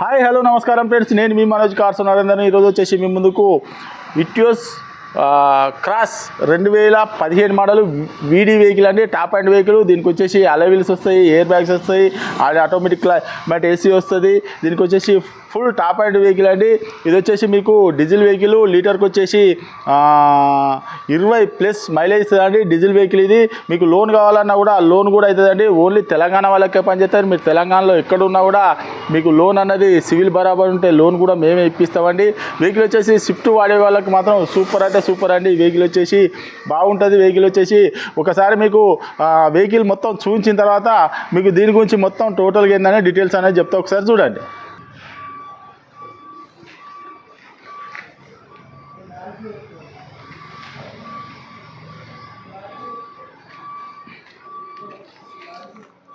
Hi hello నమస్కారం friends. నేను మీ Manoj Carson Narender ఈరోజు వచ్చేసి మీ ముందుకు ఇట్యూస్ క్రాస్ రెండు వేల పదిహేను మోడల్ వీడీ వెహికల్ అండి. టాప్ అండ్ వెహికల్ దీనికి వచ్చేసి అలవిల్స్ వస్తాయి ఎయిర్ బ్యాగ్స్ వస్తాయి అది ఆటోమేటిక్ క్లైమేట్ ఏసీ వస్తుంది. దీనికి వచ్చేసి ఫుల్ టాప్ అండ్ వెహికల్ అండి. ఇది వచ్చేసి మీకు డీజిల్ వెహికల్ లీటర్కి వచ్చేసి ఇరవై ప్లస్ మైలేజ్ ఇస్తుందండి డీజిల్ వెహికల్ ఇది. మీకు లోన్ కావాలన్నా కూడా లోన్ కూడా అవుతుందండి ఓన్లీ తెలంగాణ వాళ్ళకే పనిచేస్తారు మీరు తెలంగాణలో ఎక్కడున్నా కూడా మీకు లోన్ అన్నది సివిల్ బరాబర్ ఉంటే లోన్ కూడా మేమే ఇప్పిస్తామండి. వెహికల్ వచ్చేసి స్విఫ్ట్ వాడే వాళ్ళకి మాత్రం సూపర్ అంటే సూపర్ అండి ఈ వెహికల్ వచ్చేసి. బాగుంటుంది వెహికల్ వచ్చేసి. ఒకసారి మీకు వెహికల్ మొత్తం చూపించిన తర్వాత మీకు దీని గురించి మొత్తం టోటల్గా ఏందనే డీటెయిల్స్ అనేది చెప్తా. ఒకసారి చూడండి.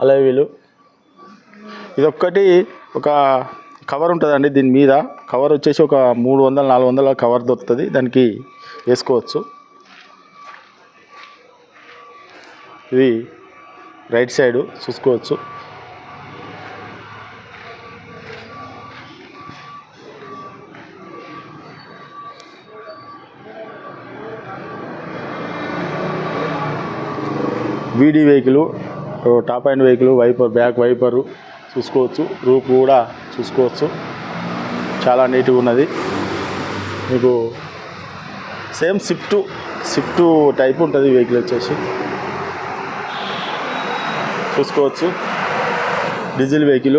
అలా వీళ్ళు ఇదొక్కటి ఒక కవర్ ఉంటుందండి దీని మీద. కవర్ వచ్చేసి ఒక మూడు వందల నాలుగు వందల కవర్ దొరుకుతుంది. దానికి వేసుకోవచ్చు. ఇది రైట్ సైడు చూసుకోవచ్చు. VD vehicle top end vehicle wiper back wiper చూసుకోవచ్చు. రూప్ కూడా చూసుకోవచ్చు. చాలా నీట్గా ఉన్నది. మీకు సేమ్ స్విఫ్ట్ స్విఫ్ట్ టైప్ ఉంటుంది వెహికల్ వచ్చేసి. చూసుకోవచ్చు. Diesel vehicle.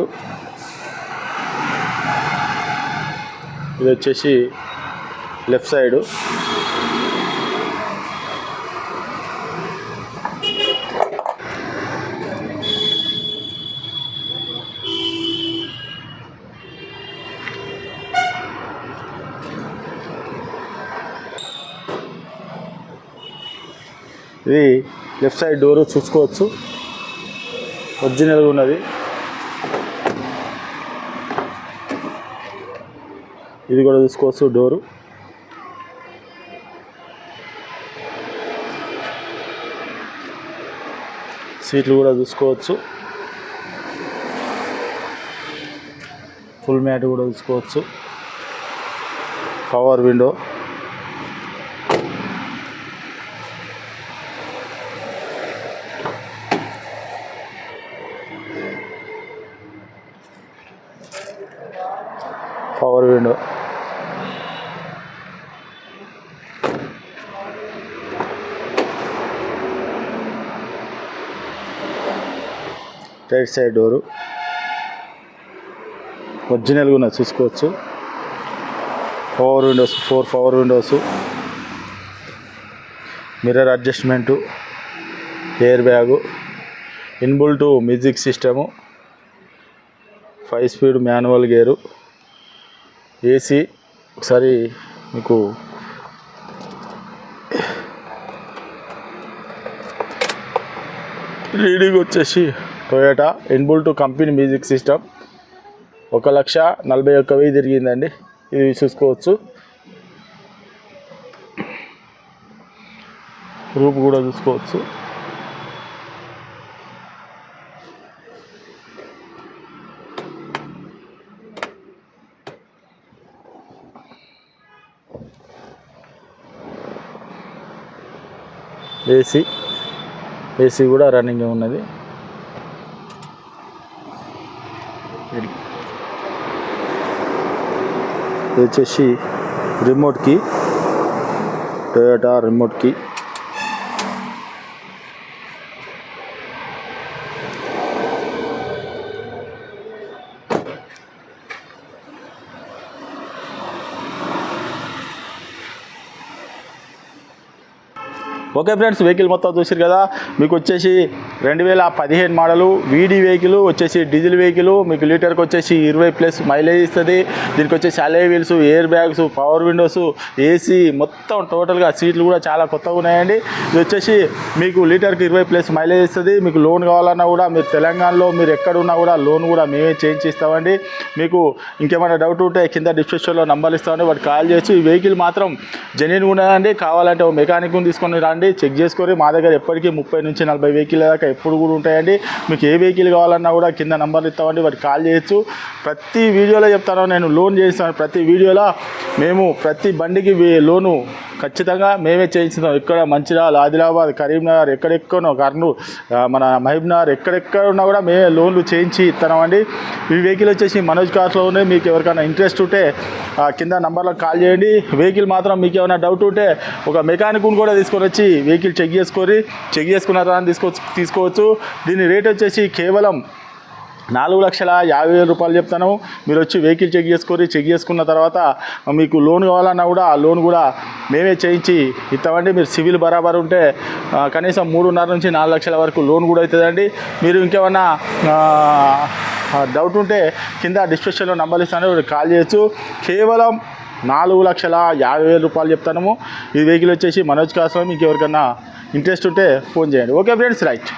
ఇది వచ్చేసి లెఫ్ట్ సైడు. ఇది లెఫ్ట్ సైడ్ డోరు చూసుకోవచ్చు. ఒరిజినల్గా ఉన్నది. ఇది కూడా చూసుకోవచ్చు డోరు. సీట్లు కూడా చూసుకోవచ్చు. ఫుల్ మ్యాట్ కూడా చూసుకోవచ్చు. Power window. Power window. Right side door. ఒరిజినల్గా ఉన్నది చూసుకోవచ్చు. Power windows four power windows. Mirror adjustment air bag inbuilt music system five speed manual gear. AC ఒకసారి మీకు రీడింగ్ వచ్చేసి Toyota inbuilt company music system ఒక లక్ష నలభై ఒక్క వెయ్యి తిరిగిందండి. ఇది చూసుకోవచ్చు. రూప్ కూడా చూసుకోవచ్చు. ఏసీ ఏసీ కూడా రన్నింగ్ ఉన్నది. ఇది వచ్చేసి రిమోట్కి టొయోటా రిమోట్కి. ఓకే ఫ్రెండ్స్ వెహికల్ మొత్తం చూసారు కదా. మీకు వచ్చేసి రెండు వేల పదిహేను మోడలు వీడి వెహికల్ వచ్చేసి డీజిల్ వెహికల్ మీకు లీటర్కి వచ్చేసి ఇరవై ప్లస్ మైలేజ్ ఇస్తుంది. దీనికి వచ్చేసి alloy wheels air bags power windows AC మొత్తం టోటల్గా సీట్లు కూడా చాలా కొత్తగా ఉన్నాయండి. ఇది వచ్చేసి మీకు లీటర్కి ఇరవై ప్లస్ మైలేజ్ ఇస్తుంది. మీకు లోన్ కావాలన్నా కూడా మీరు తెలంగాణలో మీరు ఎక్కడున్నా కూడా లోన్ కూడా మేమే చేంజ్ ఇస్తామండి మీకు ఇంకేమైనా డౌట్ ఉంటే కింద డిస్క్రిప్షన్లో నంబర్లు ఇస్తామండి. వాటి కాల్ చేసి ఈ వెహికల్ మాత్రం జెన్యున్ ఉన్నాయండి. కావాలంటే ఓ మెకానిక్ తీసుకొని రాండి. రండి చెక్ చేసుకొని మా దగ్గర ఎప్పటికీ ముప్పై నుంచి నలభై వెహికల్ దాకా ఎప్పుడు కూడా ఉంటాయండి. మీకు ఏ వెహికల్ కావాలన్నా కూడా కింద నంబర్లు ఇస్తామండి. వాటికి కాల్ చేయొచ్చు. ప్రతి వీడియోలో చెప్తాను. నేను లోన్ చేస్తాను. ప్రతి వీడియోలో మేము ప్రతి బండికి వే- లోను ఖచ్చితంగా మేమే చేయించుతాం. ఇక్కడ మంచిర్యాల ఆదిలాబాద్ కరీంనగర్ ఎక్కడెక్కడో కర్నూలు మన మహబూబ్నగర్ ఎక్కడెక్కడ ఉన్నా కూడా మేమే లోన్లు చేయించి ఇస్తామండి. ఈ వెహికల్ వచ్చేసి మనోజ్ కార్స్లో ఉన్నాయి. మీకు ఎవరికైనా ఇంట్రెస్ట్ ఉంటే కింద నంబర్లో కాల్ చేయండి. వెహికల్ మాత్రం మీకు ఏమైనా డౌట్ ఉంటే ఒక మెకానిక్ను కూడా తీసుకొని వచ్చి వెహికల్ చెక్ చేసుకొని చెక్ చేసుకున్న అని తీసుకోవచ్చు తీసుకోవచ్చు. దీని రేట్ వచ్చేసి కేవలం నాలుగు లక్షల యాభై వేల రూపాయలు చెప్తాను. మీరు వచ్చి వెహికల్ చెక్ చేసుకొని చెక్ చేసుకున్న తర్వాత మీకు లోన్ కావాలన్నా కూడా ఆ లోన్ కూడా మేమే చేయించి ఇస్తామండి. మీరు సివిల్ బరాబర్ ఉంటే కనీసం మూడున్నర నుంచి నాలుగు లక్షల వరకు లోన్ కూడా అవుతుందండి. మీరు ఇంకేమన్నా డౌట్ ఉంటే కింద డిస్క్రిప్షన్లో నంబర్ ఇస్తాను కాల్ చేయొచ్చు. కేవలం నాలుగు లక్షల యాభై వేల రూపాయలు చెప్తాము ఈ వెహికల్ వచ్చేసి మనోజ్ కాసం ఇంకెవరికన్నా ఇంట్రెస్ట్ ఉంటే ఫోన్ చేయండి. Okay friends right.